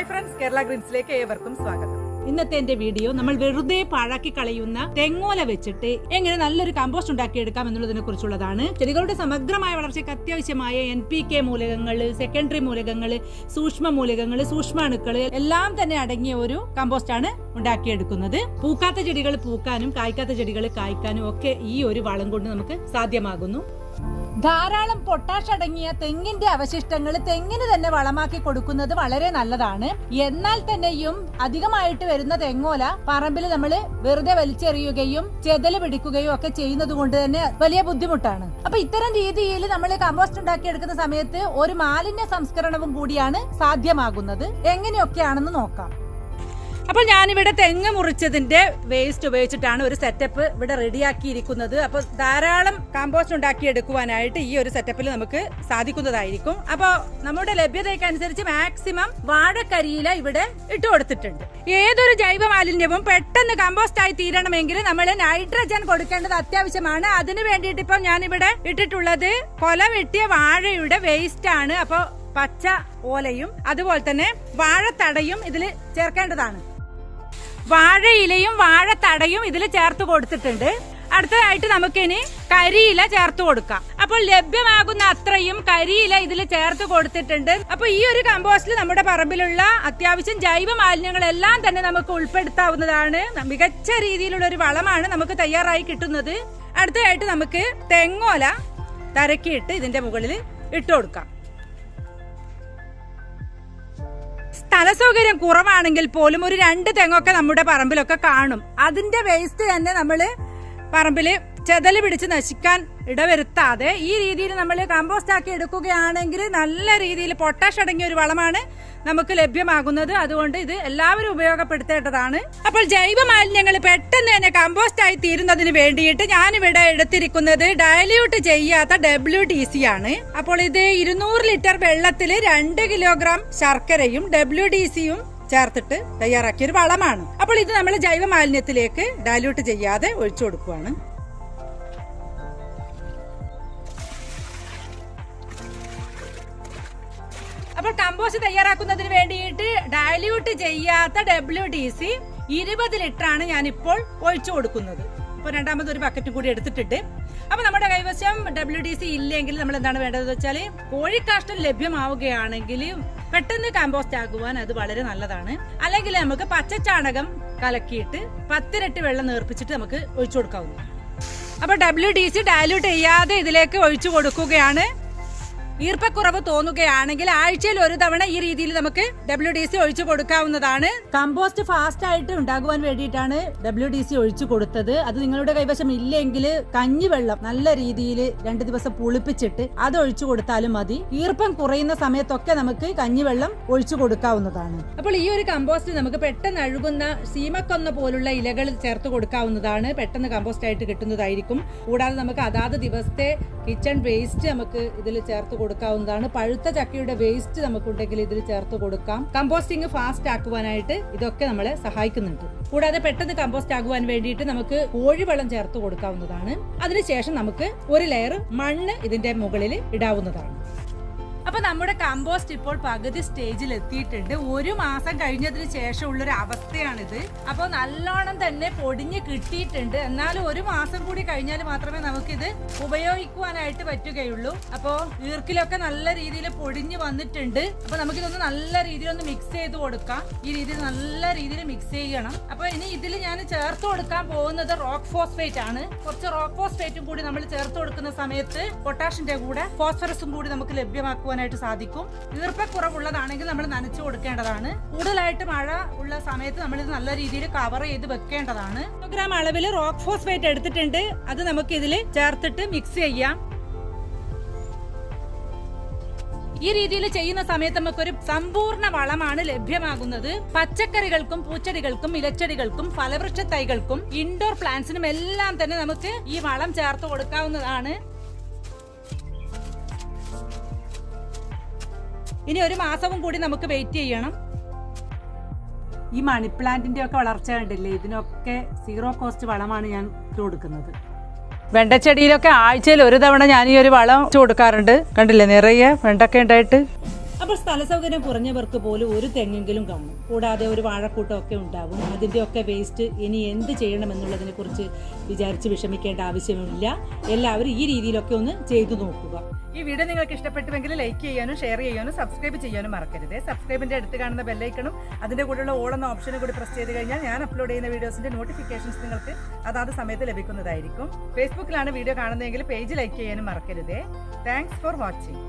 Hi friends Kerala ഗ്രീൻസിലേക്ക് ഏവർക്കും സ്വാഗതം. ഇന്നത്തെ എന്റെ വീഡിയോ നമ്മൾ വെറുതെ പാഴാക്കി കളയുന്ന തെങ്ങോല വെച്ചിട്ട് എങ്ങനെ നല്ലൊരു കമ്പോസ്റ്റ് ഉണ്ടാക്കിയെടുക്കാം എന്നുള്ളതിനെ കുറിച്ചുള്ളതാണ്. ചെടികളുടെ സമഗ്രമായ വളർച്ചയ്ക്ക് അത്യാവശ്യമായ എൻ പി കെ മൂലകങ്ങൾ സെക്കൻഡറി മൂലകങ്ങൾ സൂക്ഷ്മ മൂലകങ്ങൾ സൂക്ഷ്മ സൂക്ഷ്മാണുക്കൾ എല്ലാം തന്നെ അടങ്ങിയ ഒരു കമ്പോസ്റ്റ് ആണ് ഉണ്ടാക്കിയെടുക്കുന്നത്. പൂക്കാത്ത ചെടികൾ പൂക്കാനും കായ്ക്കാത്ത ചെടികൾ കായ്ക്കാനും ഒക്കെ ഈ ഒരു വളം കൊണ്ട് നമുക്ക് സാധ്യമാകുന്നു. ധാരാളം പൊട്ടാഷ് അടങ്ങിയ തെങ്ങിന്റെ അവശിഷ്ടങ്ങൾ തെങ്ങിന് തന്നെ വളമാക്കി കൊടുക്കുന്നത് വളരെ നല്ലതാണ്. എന്നാൽ തന്നെയും അധികമായിട്ട് വരുന്ന തെങ്ങോല പറമ്പിൽ നമ്മൾ വെറുതെ വലിച്ചെറിയുകയും ചെതൽ പിടിക്കുകയും ഒക്കെ ചെയ്യുന്നത് കൊണ്ട് തന്നെ വലിയ ബുദ്ധിമുട്ടാണ്. അപ്പൊ ഇത്തരം രീതിയിൽ നമ്മൾ കമ്പോസ്റ്റ് ഉണ്ടാക്കിയെടുക്കുന്ന സമയത്ത് ഒരു മാലിന്യ സംസ്കരണവും കൂടിയാണ് സാധ്യമാകുന്നത്. എങ്ങനെയൊക്കെയാണെന്ന് നോക്കാം. അപ്പോൾ ഞാനിവിടെ തെങ്ങ് മുറിച്ചതിന്റെ വേസ്റ്റ് ഉപയോഗിച്ചിട്ടാണ് ഒരു സെറ്റപ്പ് ഇവിടെ റെഡിയാക്കിയിരിക്കുന്നത് അപ്പോൾ ധാരാളം കമ്പോസ്റ്റ് ഉണ്ടാക്കിയെടുക്കുവാനായിട്ട് ഈ ഒരു സെറ്റപ്പിൽ നമുക്ക് സാധിക്കുന്നതായിരിക്കും. അപ്പോൾ നമ്മുടെ ലഭ്യതയ്ക്ക് അനുസരിച്ച് മാക്സിമം വാഴക്കരിയില ഇവിടെ ഇട്ട് കൊടുത്തിട്ടുണ്ട്. ഏതൊരു ജൈവ മാലിന്യവും പെട്ടെന്ന് കമ്പോസ്റ്റ് ആയി തീരണമെങ്കിൽ നമ്മൾ നൈട്രജൻ കൊടുക്കേണ്ടത് അത്യാവശ്യമാണ്. അതിന് വേണ്ടിയിട്ട് ഇപ്പോൾ ഞാനിവിടെ ഇട്ടിട്ടുള്ളത് കൊല വെട്ടിയ വാഴയുടെ വേസ്റ്റ് ആണ്. അപ്പോൾ പച്ച ഓലയും അതുപോലെ തന്നെ വാഴത്തടയും ഇതിൽ ചേർക്കേണ്ടതാണ്. വാഴയിലയും വാഴത്തടയും ഇതിൽ ചേർത്ത് കൊടുത്തിട്ടുണ്ട്. അടുത്തതായിട്ട് നമുക്കിനി കരിയില ചേർത്ത് കൊടുക്കാം. അപ്പോൾ ലഭ്യമാകുന്ന അത്രയും കരിയില ഇതിൽ ചേർത്ത് കൊടുത്തിട്ടുണ്ട്. അപ്പൊ ഈ ഒരു കമ്പോസ്റ്റിൽ നമ്മുടെ പറമ്പിലുള്ള അത്യാവശ്യം ജൈവ മാലിന്യങ്ങളെല്ലാം തന്നെ നമുക്ക് ഉൾപ്പെടുത്താവുന്നതാണ്. മികച്ച രീതിയിലുള്ള ഒരു വളമാണ് നമുക്ക് തയ്യാറായി കിട്ടുന്നത്. അടുത്തതായിട്ട് നമുക്ക് തെങ്ങോല തരക്കിയിട്ട് ഇതിന്റെ മുകളിൽ ഇട്ട് കൊടുക്കാം. സ്ഥല സൗകര്യം കുറവാണെങ്കിൽ പോലും ഒരു രണ്ട് തെങ്ങൊക്കെ നമ്മുടെ പറമ്പിലൊക്കെ കാണും. അതിന്റെ വേസ്റ്റ് തന്നെ നമ്മൾ പറമ്പിൽ ചെതൽ പിടിച്ച് നശിക്കാൻ ഇടവരുത്താതെ ഈ രീതിയിൽ നമ്മൾ കമ്പോസ്റ്റ് ആക്കി എടുക്കുകയാണെങ്കിൽ നല്ല രീതിയിൽ പൊട്ടാഷ് അടങ്ങിയ ഒരു വളമാണ് നമുക്ക് ലഭ്യമാകുന്നത്. അതുകൊണ്ട് ഇത് എല്ലാവരും ഉപയോഗപ്പെടുത്തേണ്ടതാണ്. അപ്പോൾ ജൈവ മാലിന്യങ്ങൾ പെട്ടെന്ന് തന്നെ കമ്പോസ്റ്റ് ആയി തീരുന്നതിന് വേണ്ടിയിട്ട് ഞാനിവിടെ എടുത്തിരിക്കുന്നത് ഡയല്യൂട്ട് ചെയ്യാത്ത ഡബ്ല്യു ടി സി ആണ്. അപ്പോൾ ഇത് ഇരുന്നൂറ് ലിറ്റർ വെള്ളത്തിൽ രണ്ട് കിലോഗ്രാം ശർക്കരയും ഡബ്ല്യു ഡി സിയും ചേർത്തിട്ട് തയ്യാറാക്കിയ ഒരു വളമാണ്. അപ്പോൾ ഇത് നമ്മൾ ജൈവ മാലിന്യത്തിലേക്ക് ഡയല്യൂട്ട് ചെയ്യാതെ ഒഴിച്ചു കൊടുക്കുവാണ്. അപ്പോൾ കമ്പോസ്റ്റ് തയ്യാറാക്കുന്നതിന് വേണ്ടിയിട്ട് ഡയല്യൂട്ട് ചെയ്യാത്ത ഡബ്ല്യു ഡി സി ഇരുപത് ഞാൻ ഇപ്പോൾ ഒഴിച്ചു കൊടുക്കുന്നത്. അപ്പോൾ രണ്ടാമത് ഒരു ബക്കറ്റ് കൂടി എടുത്തിട്ടുണ്ട്. അപ്പോൾ നമ്മുടെ കൈവശം ഡബ്ല്യു ഡി സി ഇല്ലെങ്കിൽ നമ്മൾ എന്താണ് വേണ്ടതെന്ന് വെച്ചാൽ കോഴിക്കാഷ്ടം ലഭ്യമാവുകയാണെങ്കിൽ പെട്ടെന്ന് കമ്പോസ്റ്റ് ആകുവാൻ അത് വളരെ നല്ലതാണ്. അല്ലെങ്കിൽ നമുക്ക് പച്ചച്ചാണകം കലക്കിയിട്ട് പത്തിരട്ടി വെള്ളം നേർപ്പിച്ചിട്ട് നമുക്ക് ഒഴിച്ചു കൊടുക്കാവുന്നതാണ്. അപ്പോൾ ഡബ്ല്യു ഡി സി ഡയല്യൂട്ട് ചെയ്യാതെ ഇതിലേക്ക് ഒഴിച്ചു കൊടുക്കുകയാണ്. ഈർപ്പക്കുറവ് തോന്നുകയാണെങ്കിൽ ആഴ്ചയിൽ ഒരു തവണ ഈ രീതിയിൽ നമുക്ക് ഡബ്ല്യു ഡി സി ഒഴിച്ചു കൊടുക്കാവുന്നതാണ്. കമ്പോസ്റ്റ് ഫാസ്റ്റ് ആയിട്ട് ഉണ്ടാകുവാൻ വേണ്ടിയിട്ടാണ് ഡബ്ല്യു ഡി സി ഒഴിച്ചു കൊടുത്തത്. അത് നിങ്ങളുടെ കൈവശം ഇല്ലെങ്കിൽ കഞ്ഞിവെള്ളം നല്ല രീതിയിൽ രണ്ട് ദിവസം പുളിപ്പിച്ചിട്ട് അത് ഒഴിച്ചു കൊടുത്താലും മതി. ഈർപ്പം കുറയുന്ന സമയത്തൊക്കെ നമുക്ക് കഞ്ഞിവെള്ളം ഒഴിച്ചു കൊടുക്കാവുന്നതാണ്. അപ്പോൾ ഈ ഒരു കമ്പോസ്റ്റ് നമുക്ക് പെട്ടെന്ന് അഴുകുന്ന സീമക്കൊന്ന പോലുള്ള ഇലകൾ ചേർത്ത് കൊടുക്കാവുന്നതാണ്. പെട്ടെന്ന് കമ്പോസ്റ്റ് ആയിട്ട് കിട്ടുന്നതായിരിക്കും. കൂടാതെ നമുക്ക് അതാത് ദിവസത്തെ കിച്ചൺ വേസ്റ്റ് നമുക്ക് ഇതിൽ ചേർത്ത് കൊടുക്കാവുന്നതാണ്. പഴുത്ത ചക്കയുടെ വേസ്റ്റ് നമുക്കുണ്ടെങ്കിൽ ഇതിൽ ചേർത്ത് കൊടുക്കാം. കമ്പോസ്റ്റിംഗ് ഫാസ്റ്റ് ആക്കുവാനായിട്ട് ഇതൊക്കെ നമ്മളെ സഹായിക്കുന്നുണ്ട്. കൂടാതെ പെട്ടെന്ന് കമ്പോസ്റ്റ് ആകുവാൻ വേണ്ടിയിട്ട് നമുക്ക് കോഴിവെള്ളം ചേർത്ത് കൊടുക്കാവുന്നതാണ്. അതിനുശേഷം നമുക്ക് ഒരു ലെയർ മണ്ണ് ഇതിന്റെ മുകളിൽ ഇടാവുന്നതാണ്. അപ്പൊ നമ്മുടെ കമ്പോസ്റ്റ് ഇപ്പോൾ പകുതി സ്റ്റേജിൽ എത്തിയിട്ടുണ്ട്. ഒരു മാസം കഴിഞ്ഞതിന് ശേഷമുള്ള ഒരു അവസ്ഥയാണിത്. അപ്പോൾ നല്ലോണം തന്നെ പൊടിഞ്ഞ് കിട്ടിയിട്ടുണ്ട്. എന്നാലും ഒരു മാസം കൂടി കഴിഞ്ഞാൽ മാത്രമേ നമുക്കിത് ഉപയോഗിക്കുവാനായിട്ട് പറ്റുകയുള്ളൂ. അപ്പോൾ ഈർക്കിലൊക്കെ നല്ല രീതിയിൽ പൊടിഞ്ഞ് വന്നിട്ടുണ്ട്. അപ്പൊ നമുക്കിതൊന്ന് നല്ല രീതിയിൽ ഒന്ന് മിക്സ് ചെയ്ത് കൊടുക്കാം. ഈ രീതിയിൽ നല്ല രീതിയിൽ മിക്സ് ചെയ്യണം. അപ്പൊ ഇനി ഇതിൽ ഞാൻ ചേർത്ത് കൊടുക്കാൻ പോകുന്നത് റോക്ക് ഫോസ്ഫേറ്റ് ആണ്. കുറച്ച് റോക്ക് ഫോസ്ഫേറ്റും കൂടി നമ്മൾ ചേർത്ത് കൊടുക്കുന്ന സമയത്ത് പൊട്ടാഷിന്റെ കൂടെ ഫോസ്ഫറസും കൂടി നമുക്ക് ലഭ്യമാക്കുവാനായിട്ട് സാധിക്കും. ഈർപ്പക്കുറവുള്ളതാണെങ്കിൽ നമ്മൾ നനച്ചു കൊടുക്കേണ്ടതാണ്. കൂടുതലായിട്ട് മഴ ഉള്ള സമയത്ത് നമ്മൾ ഇത് നല്ല രീതിയിൽ കവർ ചെയ്ത് വെക്കേണ്ടതാണ്. ഗ്രാം അളവിൽ റോക്ക് ഫോസ്ഫേറ്റ് എടുത്തിട്ടുണ്ട്. അത് നമുക്ക് ഇതിൽ ചേർത്തിട്ട് മിക്സ് ചെയ്യാം. ഈ രീതിയിൽ ചെയ്യുന്ന സമയത്ത് നമുക്കൊരു സമ്പൂർണ വളമാണ് ലഭ്യമാകുന്നത്. പച്ചക്കറികൾക്കും പൂച്ചെടികൾക്കും ഇലച്ചെടികൾക്കും ഫലവൃക്ഷ തൈകൾക്കും ഇൻഡോർ പ്ലാന്റ്സിനും എല്ലാം തന്നെ നമുക്ക് ഈ വളം ചേർത്ത് കൊടുക്കാവുന്നതാണ്. ഇനി ഒരു മാസവും കൂടി നമുക്ക് വെയിറ്റ് ചെയ്യണം. ഈ മണി പ്ലാന്റിന്റെ ഒക്കെ വളർച്ച കണ്ടില്ലേ? ഇതിനൊക്കെ സീറോ കോസ്റ്റ് വളമാണ് ഞാൻ ഇട്ട് കൊടുക്കുന്നത്. വെണ്ടച്ചെടിയിലൊക്കെ ആഴ്ചയിൽ ഒരു തവണ ഞാൻ ഈ ഒരു വളം ഇട്ട് കൊടുക്കാറുണ്ട്. കണ്ടില്ലേ? നിറയെ വെണ്ടൊക്കെ ഉണ്ടായിട്ട് അപ്പോൾ സ്ഥല സൗകര്യം കുറഞ്ഞവർക്ക് പോലും ഒരു തെങ്ങെങ്കിലും കാണും. കൂടാതെ ഒരു വാഴക്കൂട്ടമൊക്കെ ഉണ്ടാകും അതിന്റെയൊക്കെ വേസ്റ്റ് ഇനി എന്ത് ചെയ്യണമെന്നുള്ളതിനെ കുറിച്ച് വിചാരിച്ച് വിഷമിക്കേണ്ട ആവശ്യമില്ല. എല്ലാവരും ഈ രീതിയിലൊക്കെ ഒന്ന് ചെയ്തു നോക്കുക. ഈ വീഡിയോ നിങ്ങൾക്ക് ഇഷ്ടപ്പെട്ടുവെങ്കിൽ ലൈക്ക് ചെയ്യാനും ഷെയർ ചെയ്യാനും സബ്സ്ക്രൈബ് ചെയ്യാനും മറക്കരുത്. സബ്സ്ക്രൈബിന്റെ അടുത്ത് കാണുന്ന ബെല്ലൈക്കണും അതിന്റെ കൂടെയുള്ള ഓൾ എന്ന ഓപ്ഷനും കൂടി പ്രസ് ചെയ്ത് കഴിഞ്ഞാൽ ഞാൻ അപ്ലോഡ് ചെയ്യുന്ന വീഡിയോസിന്റെ നോട്ടിഫിക്കേഷൻസ് നിങ്ങൾക്ക് അതാത് സമയത്ത് ലഭിക്കുന്നതായിരിക്കും. ഫേസ്ബുക്കിലാണ് വീഡിയോ കാണുന്നതെങ്കിൽ പേജ് ലൈക്ക് ചെയ്യാനും മറക്കരുത്. Thanks for watching